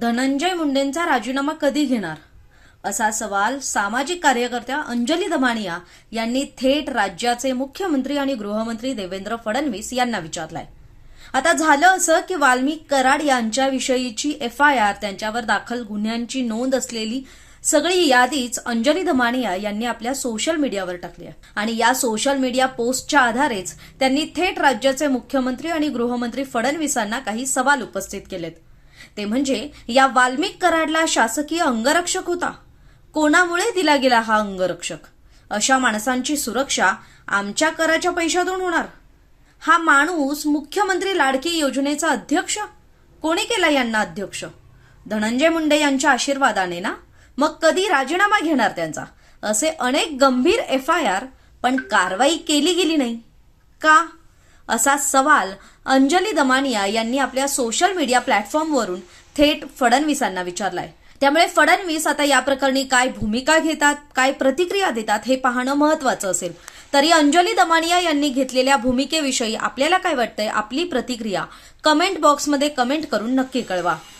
धनंजय मुंडेंचा राजीनामा कधी घेणार? असा सवाल सामाजिक कार्यकर्त्या अंजली दमानिया यांनी थेट राज्याचे मुख्यमंत्री आणि गृहमंत्री देवेंद्र फडणवीस यांना विचारलाय. आता झालं असं की वाल्मिक कराड यांच्याविषयीची एफ आय आर त्यांच्यावर दाखल गुन्ह्यांची नोंद असलेली सगळी यादीच अंजली दमानिया यांनी आपल्या सोशल मीडियावर टाकली आहे. आणि या सोशल मीडिया पोस्टच्या आधारेच त्यांनी थेट राज्याचे मुख्यमंत्री आणि गृहमंत्री फडणवीसांना काही सवाल उपस्थित केलेत. ते म्हणजे या वाल्मिक कराडला शासकीय अंगरक्षक होता. कोणामुळे दिला गेला हा अंगरक्षक? अशा माणसांची सुरक्षा आमच्या कराच्या पैशातून होणार. हा माणूस मुख्यमंत्री लाडकी योजनेचा अध्यक्ष? कोणी केला यांना अध्यक्ष? धनंजय मुंडे यांच्या आशीर्वादाने ना? मग कधी राजीनामा घेणार त्यांचा? असे अनेक गंभीर एफ आय आर पण कारवाई केली गेली नाही. का? असा सवाल अंजली दमानिया यांनी आपल्या सोशल मीडिया प्लॅटफॉर्मवरून थेट फडणवीसांना विचारलाय. त्यामुळे फडणवीस आता या प्रकरणी काय भूमिका घेतात काय प्रतिक्रिया देतात हे पाहणं महत्वाचं असेल. तरी अंजली दमानिया यांनी घेतलेल्या भूमिकेविषयी आपल्याला काय वाटतंय आपली प्रतिक्रिया कमेंट बॉक्समध्ये कमेंट करून नक्की कळवा.